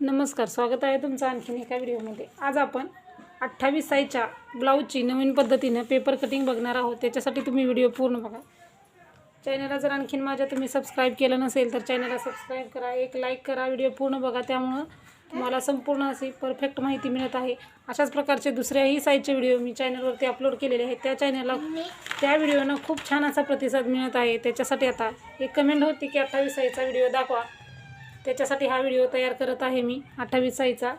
नमस्कार स्वागत आहे तुमचं आणखीन एका व्हिडिओमध्ये. आज आपण अठ्ठावीस साईजच्या ब्लाऊजची नवीन पद्धतीनं पेपर कटिंग बघणार आहोत. त्याच्यासाठी तुम्ही व्हिडिओ पूर्ण बघा. चॅनलला जर आणखीन माझ्या तुम्ही सबस्क्राईब केलं नसेल तर चॅनलला सबस्क्राईब करा एक लाईक करा व्हिडिओ पूर्ण बघा. त्यामुळं तुम्हाला संपूर्ण अशी परफेक्ट माहिती मिळत आहे. अशाच प्रकारचे दुसऱ्याही साईजचे व्हिडिओ मी चॅनलवरती अपलोड केलेले आहेत. त्या चॅनलला त्या व्हिडिओनं खूप छान असा प्रतिसाद मिळत आहे. त्याच्यासाठी आता एक कमेंट होती की अठ्ठावीस साईजचा व्हिडिओ दाखवा. त्याच्यासाठी हा व्हिडिओ तयार करत आहे मी अठ्ठावीस साईचा.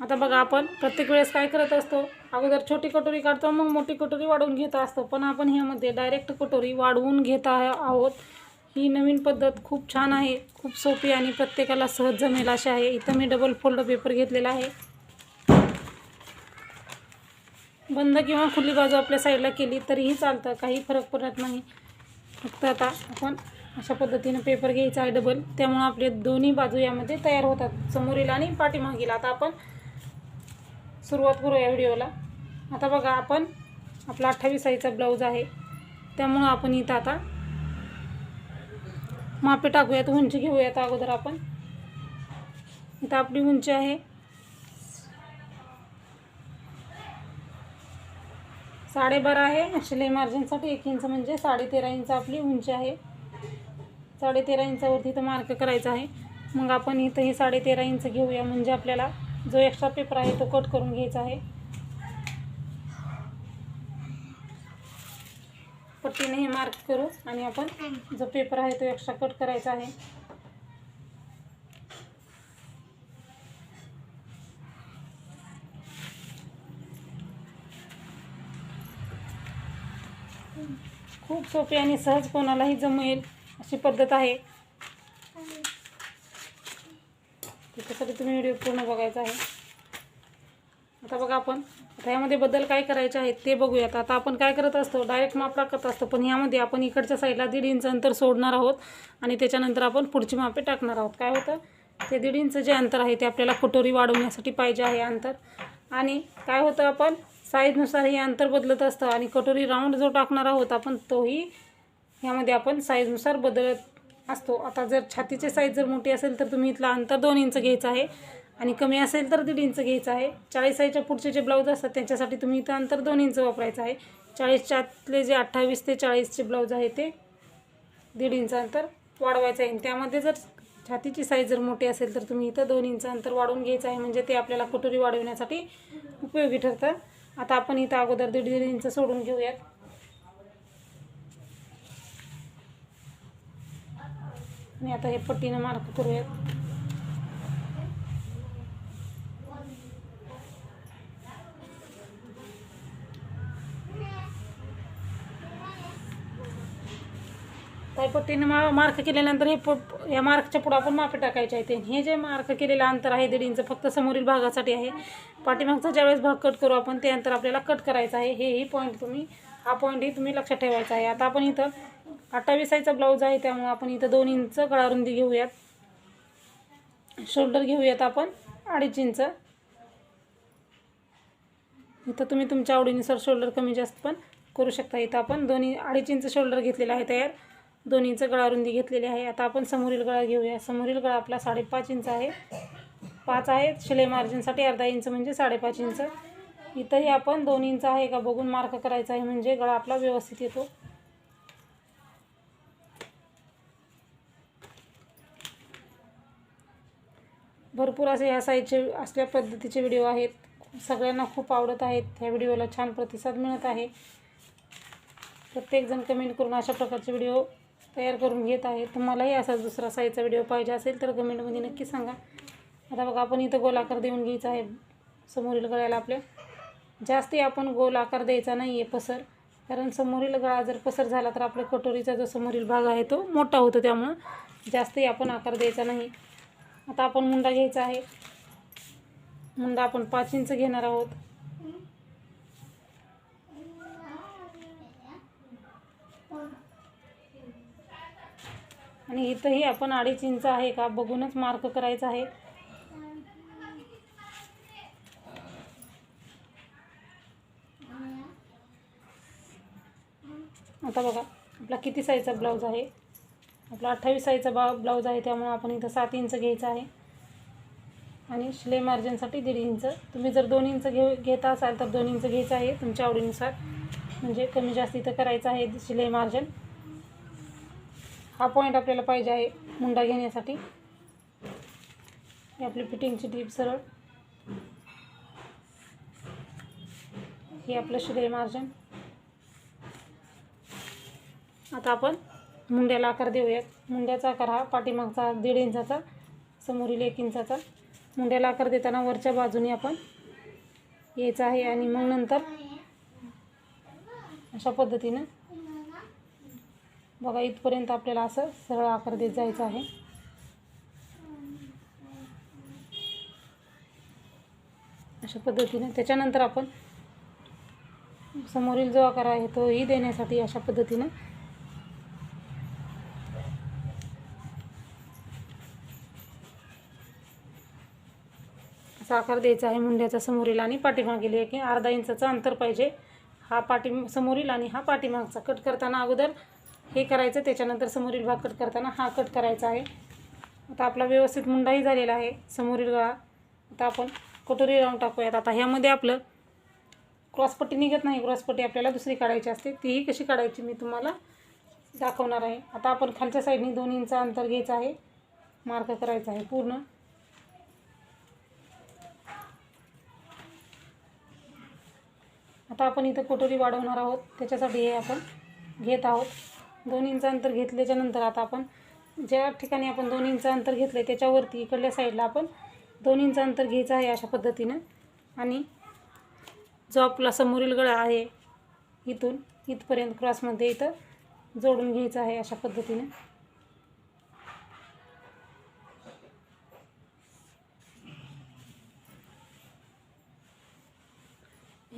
आता बघा आपण प्रत्येक वेळेस काय करत असतो? अगोदर छोटी कटोरी काढतो मग मोठी कटोरी वाढवून घेत असतो. पण आपण ह्यामध्ये डायरेक्ट कटोरी वाढवून घेत आहोत. ही नवीन पद्धत खूप छान आहे खूप सोपी आणि प्रत्येकाला सहज जमेल अशी आहे. इथं मी डबल फोल्ड पेपर घेतलेला आहे. बंद किंवा खुली बाजू आपल्या साईडला केली तरीही चालतं काही फरक पडत नाही. फक्त आता आपण अशा पद्धतीनं पेपर घ्यायचा आहे डबल त्यामुळं आपले दोन्ही बाजू यामध्ये तयार होतात. समोरील आणि पाठीमागील आता आपण सुरुवात करूया व्हिडिओला आता बघा आपण आपला अठ्ठावीस साईजचा ब्लाऊज आहे. त्यामुळं आपण इथं आता मापे टाकूयात. उंची घेऊयात अगोदर आपण. इथं आपली उंची आहे साडेबारा आहे. शिलाई मार्जिनसाठी एक इंच म्हणजे साडेतेरा इंच आपली उंची आहे. साडेतेरा इंचावरती इथं मार्क करायचा आहे. मग आपण इथं हे साडेतेरा इंच घेऊया. म्हणजे आपल्याला जो एक्स्ट्रा पेपर आहे तो कट करून घ्यायचा आहे. पट्टीने हे मार्क करू आणि आपण जो पेपर आहे तो एक्स्ट्रा कट करायचा आहे. खूप सोपे आणि सहज कोणालाही जमेल. अशी पद्धत आहे. त्याच्यासाठी तुम्ही व्हिडिओ पूर्ण बघायचा आहे. आता बघा आपण. आता यामध्ये बदल काय करायचे आहेत ते बघूयात. आता आपण काय करत असतो? डायरेक्ट माप टाकत असतो. पण यामध्ये आपण इकडच्या साईडला दीड इंच अंतर सोडणार आहोत. आणि त्याच्यानंतर आपण पुढची मापे टाकणार आहोत. काय होतं? ते दीड इंच जे अंतर आहे ते आपल्याला कटोरी वाढवण्यासाठी पाहिजे आहे अंतर. आणि काय होतं आपण? साईजनुसार हे अंतर बदलत असतं. आणि कटोरी राऊंड जो टाकणार आहोत आपण तोही यामध्ये आपण साईजनुसार बदलत असतो. आता जर छातीची साईज जर मोठी असेल तर तुम्ही इथला अंतर दोन इंच घ्यायचं आहे. आणि कमी असेल तर दीड इंच घ्यायचं आहे. चाळीस साईजच्या पुढचे जे ब्लाऊज असतात त्यांच्यासाठी तुम्ही इथं अंतर दोन इंच वापरायचं आहे. चाळीसच्या आतले जे अठ्ठावीस ते चाळीसचे ब्लाऊज आहे ते दीड इंच अंतर वाढवायचं आहे. त्यामध्ये जर छातीची साईज जर मोठी असेल तर तुम्ही इथं दोन इंच अंतर वाढवून घ्यायचं आहे. म्हणजे ते आपल्याला कटोरी वाढवण्यासाठी उपयोगी ठरतं. आता आपण इथं अगोदर दीड दीड इंच सोडून घेऊयात. आणि आता हे पट्टीनं मार्क करूयात. काही पट्टीने मा मार्क केल्यानंतर हे प या मार्कच्या पुढं आपण मापे टाकायचे आहेत हे जे मार्क केलेलं अंतर आहे दीड इंच फक्त समोरील भागासाठी आहे. पाठीमागचा ज्यावेळेस भाग कट करू आपण ते अंतर आपल्याला कट करायचं आहे. हेही पॉईंट तुम्ही हा पॉईंटही तुम्ही लक्षात ठेवायचा आहे. आता आपण इथं अठ्ठावीसाईचा ब्लाऊज आहे त्यामुळे आपण इथं दोन इंच गळारुंदी घेऊयात. शोल्डर घेऊयात आपण अडीच इंच. इथं तुम्ही तुमच्या आवडीनुसार शोल्डर कमी जास्त पण करू शकता. इथं आपण दोन्ही अडीच इंच शोल्डर घेतलेला आहे तयार. दोन इंच गळारुंदी घेतलेली आहे. आता आपण समोरील गळा घेऊया. समोरील गळा आपला साडेपाच इंच आहे. पाच आहे शिलाई मार्जिनसाठी अर्धा इंच म्हणजे साडेपाच इंच. इथंही आपण दोन इंच आहे का? बघून मार्क करायचा आहे म्हणजे गळा आपला व्यवस्थित येतो. भरपूर असे ह्या साईजचे असल्या पद्धतीचे व्हिडिओ आहेत. सगळ्यांना खूप आवडत आहेत. ह्या व्हिडिओला छान प्रतिसाद मिळत आहे. प्रत्येकजण कमेंट करून अशा प्रकारचे व्हिडिओ तयार करून घेत आहे तुम्हालाही असा दुसरा साईजचा व्हिडिओ पाहिजे असेल तर कमेंटमध्ये नक्की सांगा. आता बघा आपण इथं गोलाकार देऊन घ्यायचा आहे. समोरील गळ्याला आपल्या जास्ती आपण गोल आकार द्यायचा नाही आहे पसर. कारण समोरील गळा जर पसर झाला तर आपल्या कटोरीचा जो समोरील भाग आहे तो मोठा होतो त्यामुळं जास्ती आपण आकार द्यायचा नाही. आता आपण मुंडा घ्यायचा आहे. मुंडा आपण पाच इंच घेणार आहोत. आणि इथंही आपण अडीच इंच आहे का? बघूनच मार्क करायचा आहे. आता बघा आपला किती साईजचा ब्लाऊज आहे? आपला अठ्ठावीस साईजचा बा ब्लाऊज आहे त्यामुळे आपण इथं सात इंच घ्यायचं आहे. आणि शिलाई मार्जिनसाठी दीड इंच तुम्ही जर दोन इंच घेऊ घेत असाल तर दोन इंच घ्यायचं आहे तुमच्या आवडीनुसार. म्हणजे कमी जास्त इथं करायचं आहे शिलाई मार्जिन हा पॉईंट आपल्याला पाहिजे आहे मुंडा घेण्यासाठी. आपली फिटिंगची टीप सरळ. हे आपलं शिलाई मार्जिन आता आपण मुंड्याला आकार देऊयात. मुंड्याचा आकार हा पाठीमागचा दीड इंचाचा समोरील एक इंचाचा. मुंड्याला आकार देताना वरच्या बाजूने आपण यायचं आहे आणि मग नंतर अशा पद्धतीनं बघा इथपर्यंत आपल्याला असं सरळ आकार देत जायचं आहे. अशा पद्धतीनं त्याच्यानंतर आपण समोरील जो आकार आहे तोही देण्यासाठी अशा पद्धतीनं आकार द्यायचा आहे मुंड्याचा समोरील आणि पाठीमागील एक अर्धा इंचाचं अंतर पाहिजे. हा पाठी समोरील आणि हा पाठीमागचा. कट करताना अगोदर हे करायचं त्याच्यानंतर समोरील भाग कट करताना हा कट करायचा आहे. आता आपला व्यवस्थित मुंडाही झालेला आहे. समोरील गळा. आता आपण कटोरी लावून टाकूयात. आता ह्यामध्ये आपलं क्रॉसपट्टी निघत नाही. क्रॉसपट्टी आपल्याला दुसरी काढायची असते. तीही कशी काढायची मी तुम्हाला दाखवणार आहे. आता आपण खालच्या साईडने दोन इंच अंतर घ्यायचं आहे. मार्क करायचा आहे पूर्ण. आता आपण इथं कटोरी वाढवणार आहोत त्याच्यासाठी हे आपण घेत आहोत. दोन इंच अंतर घेतल्याच्यानंतर आता आपण ज्या ठिकाणी आपण दोन इंच अंतर घेतलं त्याच्यावरती इकडल्या साईडला आपण दोन इंच अंतर घ्यायचं आहे अशा पद्धतीनं. आणि जो आपला समोरील गळा आहे इथून इथपर्यंत क्रॉसमध्ये इथं जोडून घ्यायचं आहे अशा पद्धतीने.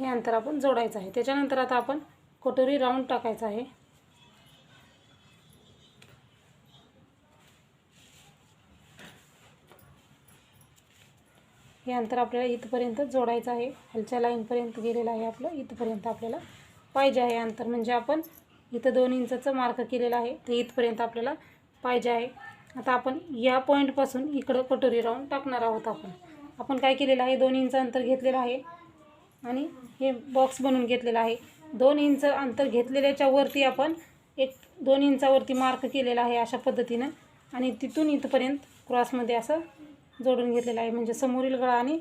हे अंतर आपण जोडायचं आहे. त्याच्यानंतर आता आपण कटोरी राऊंड टाकायचं आहे. हे अंतर आपल्याला इथपर्यंत जोडायचं आहे. खालच्या लाईनपर्यंत गेलेलं आहे आपलं. इथपर्यंत आपल्याला पाहिजे आहे अंतर. म्हणजे आपण इथं दोन इंचाचं मार्क केलेलं आहे. ते इथपर्यंत आपल्याला पाहिजे आहे. आता आपण या पॉईंटपासून इकडं कटोरी राऊंड टाकणार आहोत आपण. आपण काय केलेलं आहे? दोन इंच अंतर घेतलेलं आहे. आणि हे बॉक्स बनवून घेतलेलं आहे. दोन इंच अंतर घेतलेल्याच्या वरती आपण एक दोन इंचावरती मार्क केलेला आहे अशा पद्धतीनं. आणि तिथून इथपर्यंत क्रॉसमध्ये असं जोडून घेतलेलं आहे. म्हणजे समोरील गळा आणि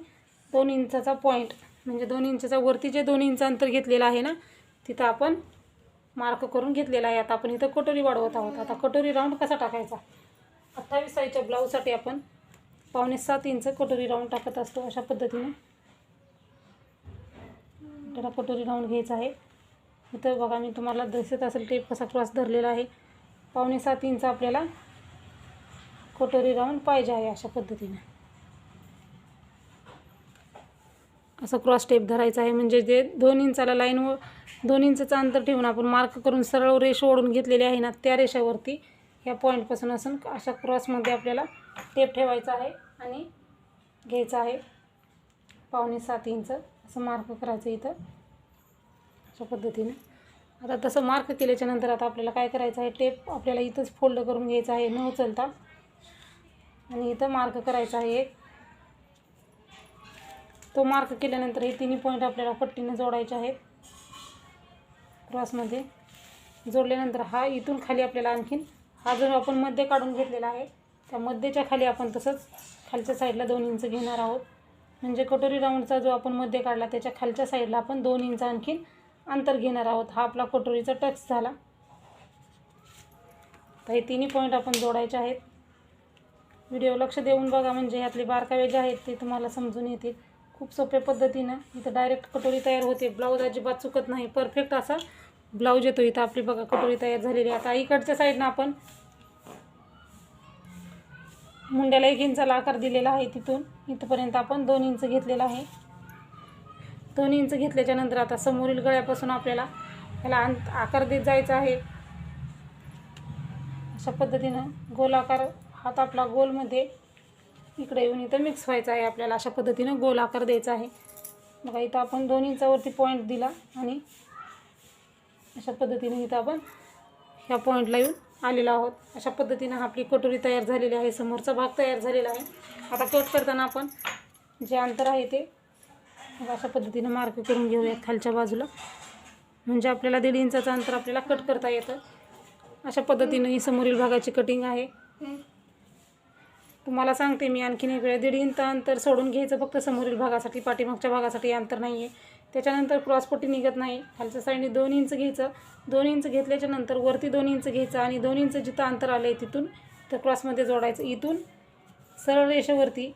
दोन इंचाचा पॉईंट म्हणजे दोन इंचाचा वरती जे दोन इंच अंतर घेतलेलं आहे ना तिथं आपण मार्क करून घेतलेला आहे. आता आपण इथं कटोरी वाढवत आहोत. आता कटोरी राऊंड कसा टाकायचा? अठ्ठावीस साईजच्या ब्लाऊजसाठी आपण पावणे सात इंच कटोरी राऊंड टाकत असतो अशा पद्धतीने. त्याला कटोरी राऊंड घ्यायचं आहे. इथं बघा मी तुम्हाला दिसत असेल टेप कसा क्रॉस धरलेला आहे. पावणे सात इंच आपल्याला कटोरी राऊंड पाहिजे आहे अशा पद्धतीने. असं क्रॉस टेप धरायचं आहे. म्हणजे जे दोन इंचाला लाईन व दोन इंचाचं अंतर ठेवून आपण मार्क करून सरळ रेष ओढून घेतलेली आहे ना त्या रेषावरती ह्या पॉईंटपासून असून अशा क्रॉसमध्ये आपल्याला टेप ठेवायचा आहे आणि घ्यायचा आहे. पावणे सात इंच. असं मार्क करायचं इथं. अशा पद्धतीने. आता तसं मार्क केल्याच्यानंतर आता आपल्याला काय करायचं आहे टेप आपल्याला इथंच फोल्ड करून घ्यायचा आहे न उचलता. आणि इथं मार्क करायचा आहे एक. तो मार्क केल्यानंतर हे तिन्ही पॉईंट आपल्याला पट्टीने जोडायचे आहेत. क्रॉसमध्ये जोडल्यानंतर हा इथून खाली आपल्याला आणखीन हा जो आपण मध्ये काढून घेतलेला आहे त्या मध्येच्या खाली आपण तसंच खालच्या साईडला दोन इंच घेणार आहोत. म्हणजे कटोरी राऊंडचा जो आपण मध्य काढला त्याच्या खालच्या साईडला आपण दोन इंच आणखीन अंतर घेणार आहोत. हा आपला कटोरीचा टच झाला. तर हे तिन्ही पॉईंट आपण जोडायचे आहेत. व्हिडिओ लक्ष देऊन बघा म्हणजे ह्यातले बारकावे जे आहेत ते तुम्हाला समजून येतील. खूप सोप्या पद्धतीनं इथं डायरेक्ट कटोरी तयार होते. ब्लाऊज अजिबात चुकत नाही. परफेक्ट असा ब्लाऊज येतो इथं. आपली बघा कटोरी तयार झालेली आता इकडच्या साईडनं आपण मुंड्याला एक इंचाला आकार दिलेला आहे तिथून. इथपर्यंत आपण दोन इंच घेतलेला आहे. दोन इंच घेतल्याच्यानंतर आता समोरील गळ्यापासून आपल्याला याला अंत आकार देत जायचा आहे. अशा पद्धतीनं गोल आकार हात आपला गोलमध्ये इकडे येऊन इथं मिक्स व्हायचा आहे आपल्याला. अशा पद्धतीनं गोल आकार द्यायचा आहे. बघा इथं आपण दोन इंचावरती पॉईंट दिला आणि अशा पद्धतीने इथं आपण ह्या पॉईंटला येऊन आलेलो आहोत. अशा पद्धतीनं आपली कटोरी तयार झालेली आहे. समोरचा भाग तयार झालेला आहे. आता कट करताना आपण जे अंतर आहे ते अशा पद्धतीनं मार्क करून घेऊयात खालच्या बाजूला. म्हणजे आपल्याला दीड इंचाचं अंतर आपल्याला कट करता येतं. अशा पद्धतीनं ही समोरील भागाची कटिंग आहे. तुम्हाला सांगते मी आणखीन एक वेळा. दीड इंच अंतर सोडून घ्यायचं फक्त समोरील भागासाठी पाठीमागच्या भागासाठी अंतर नाही आहे त्याच्यानंतर क्रॉसपट्टी निघत नाही. खालच्या साईडने दोन इंच घ्यायचं. दोन इंच घेतल्याच्या नंतर वरती दोन इंच घ्यायचं आणि दोन इंच जिथं अंतर आलं आहे तिथून तर क्रॉसमध्ये जोडायचं. इथून सरळ रेषेवरती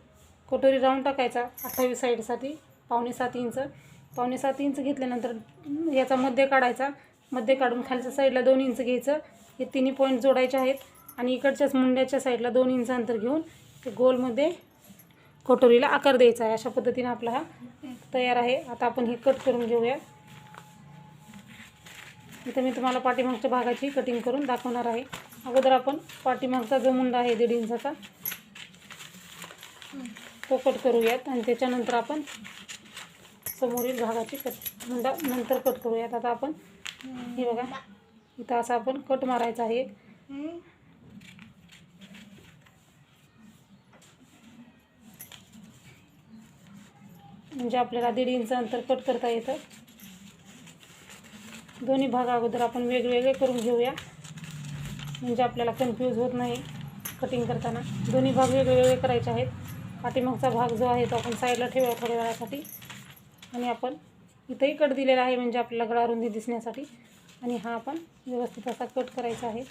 कटोरी राऊंड टाकायचा. अठ्ठावीस साईडसाठी पावणे सात इंच पावणे सात इंच घेतल्यानंतर याचा मध्य काढायचा. मध्य काढून खालच्या साईडला दोन इंच घ्यायचं. हे तिन्ही पॉईंट जोडायचे आहेत. आणि इकडच्याच मुंड्याच्या साईडला दोन इंच अंतर घेऊन ते गोलमध्ये कटोरीला आकार द्यायचा आहे. अशा पद्धतीने आपला हा तयार आहे. आता आपण हे कट करून घेऊया इथं मी तुम्हाला पाठीमागच्या भागाची कटिंग करून दाखवणार आहे. अगोदर आपण पाठीमागचा जो मुंडा आहे दीड इंचाचा तो कट करूयात. आणि त्याच्यानंतर आपण समोरील भागाची कट मुंडा नंतर कट करूयात. आता आपण हे बघा इथं असं आपण कट मारायचा आहे. म्हणजे आपल्याला दीड इंच अंतर कट करता येतं. दोन्ही भाग अगोदर आपण वेगवेगळे करून घेऊया. म्हणजे आपल्याला कन्फ्यूज होत नाही कटिंग करताना. दोन्ही भाग वेगवेगळे करायचे आहेत. पाठीमागचा भाग जो आहे तो आपण साईडला ठेवूया थोड्या वेळासाठी. आणि आपण इथंही कट दिलेला आहे म्हणजे आपल्याला गळा रुंदी दिसण्यासाठी. आणि हा आपण व्यवस्थित असा कट करायचा आहे.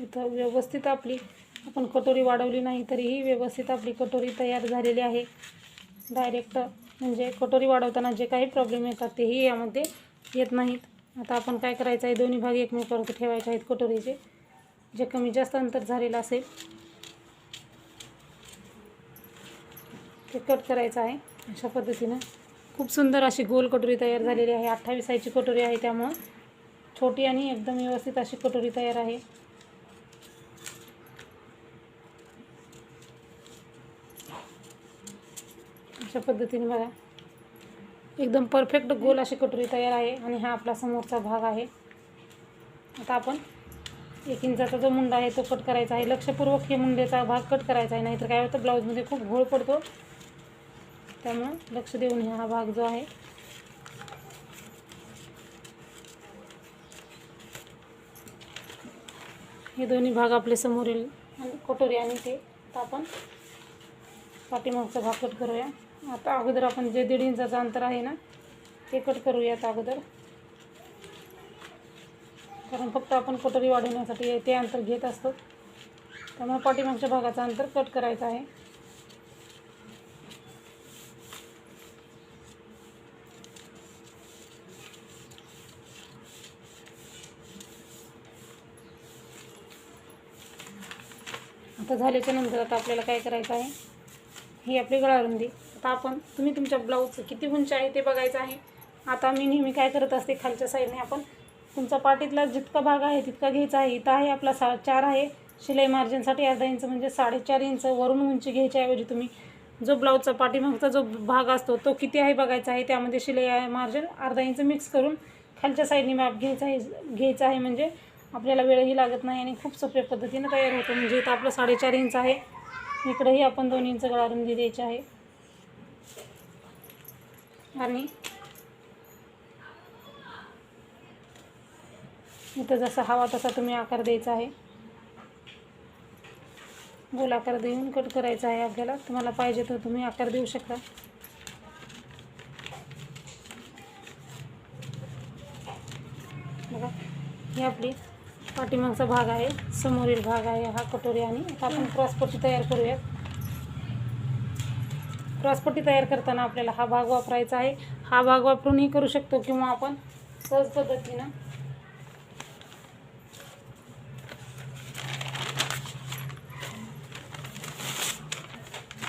इथं व्यवस्थित आपली आपण कटोरी वाढवली नाही तरीही व्यवस्थित आपली कटोरी तयार झालेली आहे. डायरेक्ट म्हणजे कटोरी वाढवताना जे काही प्रॉब्लेम येतात तेही यामध्ये येत नाहीत. आता आपण काय करायचं आहे दोन्ही भाग एकमेकावरती ठेवायचे आहेत कटोरीचे. जे कमी जास्त अंतर झालेलं असेल ते कट करायचं आहे. अशा पद्धतीनं खूप सुंदर अशी गोल कटोरी तयार झालेली आहे. अठ्ठावीस आयची कटोरी आहे त्यामुळं छोटी आणि एकदम व्यवस्थित अशी कटोरी तयार आहे. अशा पद्धतीने बघा. एकदम परफेक्ट गोल अशी कटोरी तयार आहे आणि हा आपला समोरचा भाग आहे. आता आपण एक इंचाचा जो मुंडा आहे तो कट करायचा आहे. लक्षपूर्वक हे मुंड्याचा भाग कट करायचा आहे. नाहीतर काय होतं ब्लाऊजमध्ये खूप घोळ पडतो. त्यामुळं लक्ष देऊन हा भाग जो आहे हे दोन्ही भाग आपले समोरील आणि कटोरी आणि ते. आता आपण पाठीमागचा भाग कट करूया. आता अगोदर आपण जे दीड इंचाचं अंतर आहे ना ते कट करूयात अगोदर. कारण फक्त आपण कटोरी वाढवण्यासाठी ते अंतर घेत असतो. त्यामुळे पाठीमागच्या भागाचं अंतर कट करायचं आहे. झाल्याच्यानंतर आता आपल्याला काय करायचं आहे? ही आपली गळारुंदी आता आपण तुम्ही तुमच्या ब्लाऊजचं किती उंची आहे ते बघायचं आहे. आता मी नेहमी काय करत असते खालच्या साईडने आपण तुमचा पाठीतला जितका भाग आहे तितका घ्यायचा आहे. इथं आहे आपला सा चार आहे. शिलाई मार्जिनसाठी अर्धा इंच म्हणजे साडेचार इंच वरून उंची घ्यायच्याऐवजी तुम्ही जो ब्लाऊजचा पाठीमागचा जो भाग असतो तो किती आहे बघायचा आहे. त्यामध्ये शिलाई मार्जिन अर्धा इंच मिक्स करून खालच्या साईडने माप घ्यायचा आहे घ्यायचा आहे म्हणजे आपल्याला वेळही लागत नाही आणि खूप सोप्या पद्धतीनं तयार होतो. म्हणजे इथं आपलं साडेचार इंच आहे. इकडेही आपण दोन इंच गळारुंदी द्यायची आहे. आणि इथं जसा हवा तसा तुम्ही आकार द्यायचा आहे. गोल आकार देऊन कट करायचा आहे आपल्याला. तुम्हाला पाहिजे तर तुम्ही आकार देऊ शकता. बघा ही आपली पाठीमागचा भाग आहे समोरील भाग आहे हा कटोरी आणि आता आपण क्रॉसपट्टी तयार करूयात. क्रॉसपट्टी तयार करताना आपल्याला हा भाग वापरायचा आहे. हा भाग वापरूनही करू शकतो किंवा आपण सहज पद्धतीनं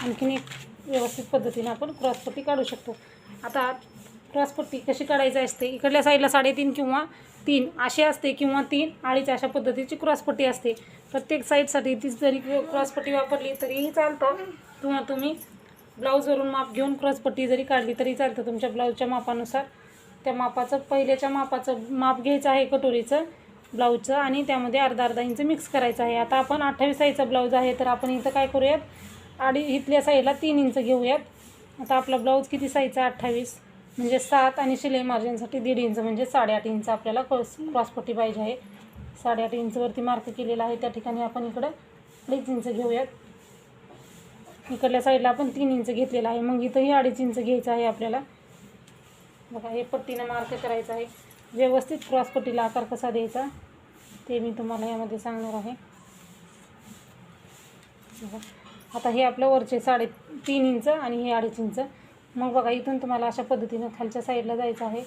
आणखीन एक व्यवस्थित पद्धतीने आपण क्रॉसपट्टी काढू शकतो. आता क्रॉसपट्टी कशी काढायची असते? इकडल्या साईडला साडेतीन किंवा तीन अशी असते किंवा तीन अडीच अशा पद्धतीची क्रॉसपट्टी असते. प्रत्येक साईडसाठी तीच जरी क्रॉसपट्टी वापरली तरीही चालतं. किंवा तुम्ही ब्लाऊजवरून माप घेऊन क्रॉसपट्टी जरी काढली तरी चालतं तुमच्या ब्लाऊजच्या मापानुसार. त्या मापाचं पहिल्याच्या मापाचं माप घ्यायचं आहे कटोरीचं ब्लाऊजचं आणि त्यामध्ये अर्धा अर्धा इंच मिक्स करायचं आहे. आता आपण अठ्ठावीस साईजचा ब्लाऊज आहे तर आपण इथं काय करूयात? आडी इथल्या साईडला तीन इंच घेऊयात. आता आपला ब्लाऊज किती साईजचा? अठ्ठावीस. म्हणजे सात आणि शिलाई मार्जिनसाठी दीड इंच म्हणजे साडेआठ इंच आपल्याला क्रॉस क्रॉसपट्टी पाहिजे आहे. साडेआठ इंचवरती मार्क केलेला आहे. त्या ठिकाणी आपण इकडं अडीच इंच घेऊयात. इकडल्या साईडला आपण तीन इंच घेतलेला आहे. मग इथंही अडीच इंच घ्यायचं आहे आपल्याला. बघा हे पट्टीनं मार्क करायचं आहे. व्यवस्थित क्रॉसपट्टीला आकार कसा द्यायचा ते मी तुम्हाला यामध्ये सांगणार आहे. आता हे आपलं वरचे साडे तीन इंच आणि हे अडीच इंच मग बघा इथून तुम्हाला अशा पद्धतीनं खालच्या साईडला जायचं आहे.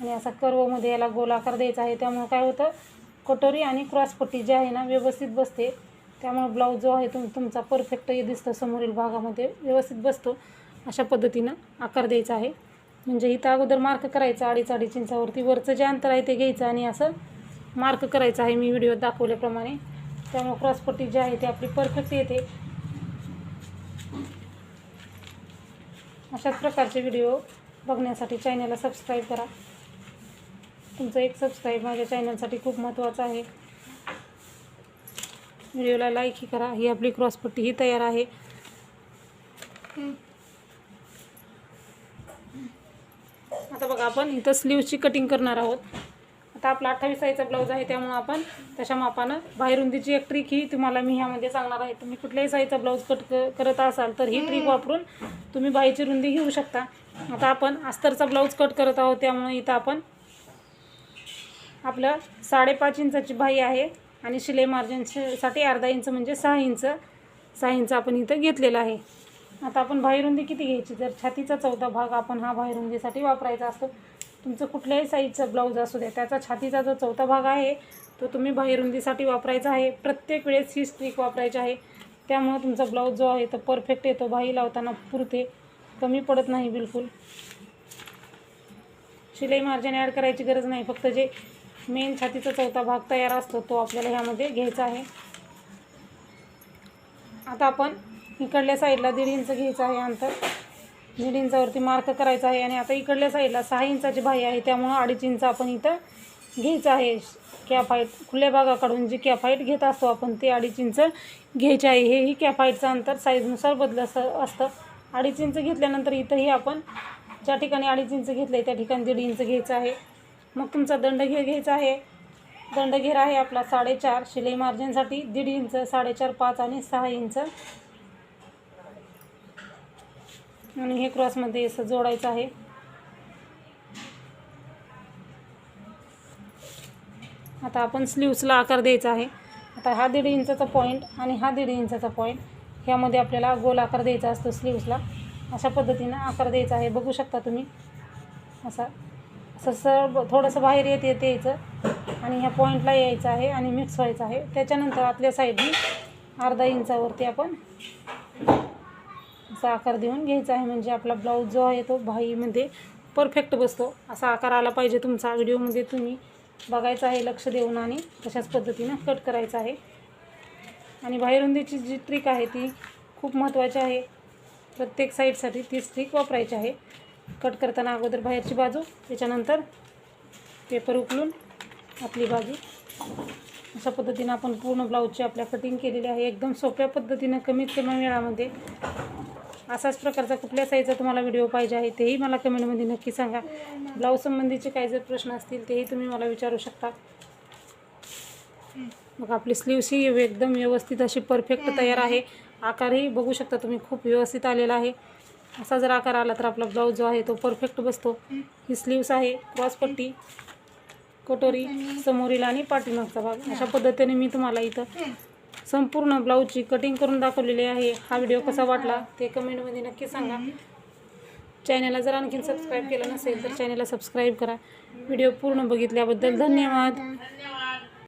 आणि असा कर्वमध्ये याला गोलाकार द्यायचा आहे. त्यामुळं काय होतं कटोरी आणि क्रॉसपट्टी जी आहे ना व्यवस्थित बसते. त्यामुळे ब्लाऊज जो आहे तुम तुमचा परफेक्ट दिसतो समोरील भागामध्ये. व्यवस्थित बसतो. अशा पद्धतीनं आकार द्यायचा आहे. म्हणजे इथं अगोदर मार्क करायचा अडीच अडीच इंचावरती. वरचं जे अंतर आहे ते घ्यायचं आणि असं मार्क करायचं आहे. मी व्हिडिओत दाखवल्याप्रमाणे. त्यामुळे क्रॉसपट्टी जी आहे ती आपली परफेक्ट येते. अशाच प्रकारचे व्हिडिओ बघण्यासाठी चॅनलला सबस्क्राईब करा. तुमचं एक सबस्क्राईब माझ्या चॅनलसाठी खूप महत्त्वाचं आहे. व्हिडिओला लाईकही करा. ही आपली क्रॉसपट्टी ही तयार आहे. आता बघा आपण इथं स्लीवची कटिंग करणार आहोत. आता आपला अठ्ठावीस साईजचा ब्लाऊज आहे त्यामुळं आपण त्याच्या मापानं बाहेरुंदीची एक ट्रिक ही तुम्हाला मी ह्यामध्ये सांगणार आहे. तुम्ही कुठल्याही साईजचा ब्लाऊज कट करत असाल तर ही ट्रिक वापरून तुम्ही बाईची रुंदी घेऊ शकता. आता आपण अस्तरचा ब्लाऊज कट करत आहोत त्यामुळे इथं आपण आपलं साडेपाच इंचाची बाई आहे आणि शिलाई मार्जिनसाठी अर्धा इंच म्हणजे सहा इंच सहा इंच आपण इथं घेतलेलं आहे. आता आपण बाहेरुंदी किती घ्यायची? जर छातीचा चौथा भाग आपण हा बाहेरुंदीसाठी वापरायचा असतो तुमचं कुठल्याही साईजचं ब्लाऊज असू द्या त्याचा छातीचा जो चौथा भाग आहे तो तुम्ही बाहेरुंदीसाठी वापरायचा आहे. प्रत्येक वेळेस ही स्ट्रीक वापरायची आहे. त्यामुळं तुमचा ब्लाऊज जो आहे तो परफेक्ट येतो. बाही लावताना पुरते. कमी पडत नाही बिलकुल. शिलाई मार्जिन ॲड करायची गरज नाही. फक्त जे मेन छातीचा चौथा भाग तयार असतो तो आपल्याला ह्यामध्ये घ्यायचा आहे. आता आपण इकडल्या साईडला दीड इंच घ्यायचं आहे अंतर. दीड इंचावरती मार्क करायचा आहे आणि आता इकडल्या साईडला सहा इंचाची बाही आहे त्यामुळं अडीच इंच आपण इथं घ्यायचं आहे. कॅप हाईट खुल्या भागाकडून जी कॅप हाईट घेत असतो आपण ते अडीच इंच घ्यायचे आहे. हेही कॅप हाईटचं अंतर साईजनुसार बदल असतं. अडीच इंच घेतल्यानंतर इथंही आपण ज्या ठिकाणी अडीच इंच घेतलं आहे त्या ठिकाणी दीड इंच घ्यायचं आहे. मग तुमचा दंडघेर घ्यायचा आहे. दंडघेर आहे आपला साडेचार. शिलाई मार्जिनसाठी दीड इंच साडेचार पाच आणि सहा इंच आणि हे क्रॉसमध्ये असं जोडायचं आहे. आता आपण स्लीव्सला आकार द्यायचा आहे. आता हा दीड इंचाचा पॉईंट आणि हा दीड इंचाचा पॉईंट ह्यामध्ये आपल्याला गोल आकार द्यायचा असतो स्लीव्सला अशा पद्धतीनं आकार द्यायचा आहे. बघू शकता तुम्ही. असा असं सर थोडंसं बाहेर येत येत यायचं. आणि ह्या पॉईंटला यायचं आहे आणि मिक्स व्हायचं आहे. त्याच्यानंतर आतल्या साईडनी अर्धा इंचावरती आपण असा आकार देऊन घ्यायचा आहे. म्हणजे आपला ब्लाऊज जो आहे तो बाहीमध्ये परफेक्ट बसतो. असा आकार आला पाहिजे तुमचा व्हिडिओमध्ये तुम्ही. बघायचा आहे लक्ष देऊन आणि तशाच पद्धतीनं कट करायचं आहे. आणि बाहेरुंदीची जी ट्रिक आहे ती खूप महत्त्वाची आहे. प्रत्येक साईडसाठी ती ट्रिक वापरायची आहे. कट करताना अगोदर बाहेरची बाजू त्याच्यानंतर पेपर उकलून आपली बाजू. अशा पद्धतीनं आपण पूर्ण ब्लाऊजची आपल्या कटिंग केलेली आहे. एकदम सोप्या पद्धतीनं कमीत कमी वेळामध्ये. असाच प्रकारचा कुठल्या साईजचा तुम्हाला व्हिडिओ पाहिजे आहे तेही मला कमेंटमध्ये नक्की सांगा. ब्लाऊज संबंधीचे काही जर प्रश्न असतील तेही तुम्ही मला विचारू शकता. मग आपली स्लीव्स ही एकदम व्यवस्थित अशी परफेक्ट तयार आहे. आकारही बघू शकता तुम्ही खूप व्यवस्थित आलेला आहे. असा जर आकार आला तर आपला ब्लाऊज जो आहे तो परफेक्ट बसतो. ही स्लीव्स आहे क्रॉसपट्टी कटोरी समोरील आणि पाठीमागचा भाग. अशा पद्धतीने मी तुम्हाला इथं संपूर्ण ब्लाऊजची कटिंग करून दाखवलेली आहे. हा व्हिडिओ कसा वाटला ते कमेंटमध्ये नक्की सांगा. चॅनलला जर आणखीन सबस्क्राईब केलं नसेल तर चॅनलला सबस्क्राईब करा. व्हिडिओ पूर्ण बघितल्याबद्दल धन्यवाद.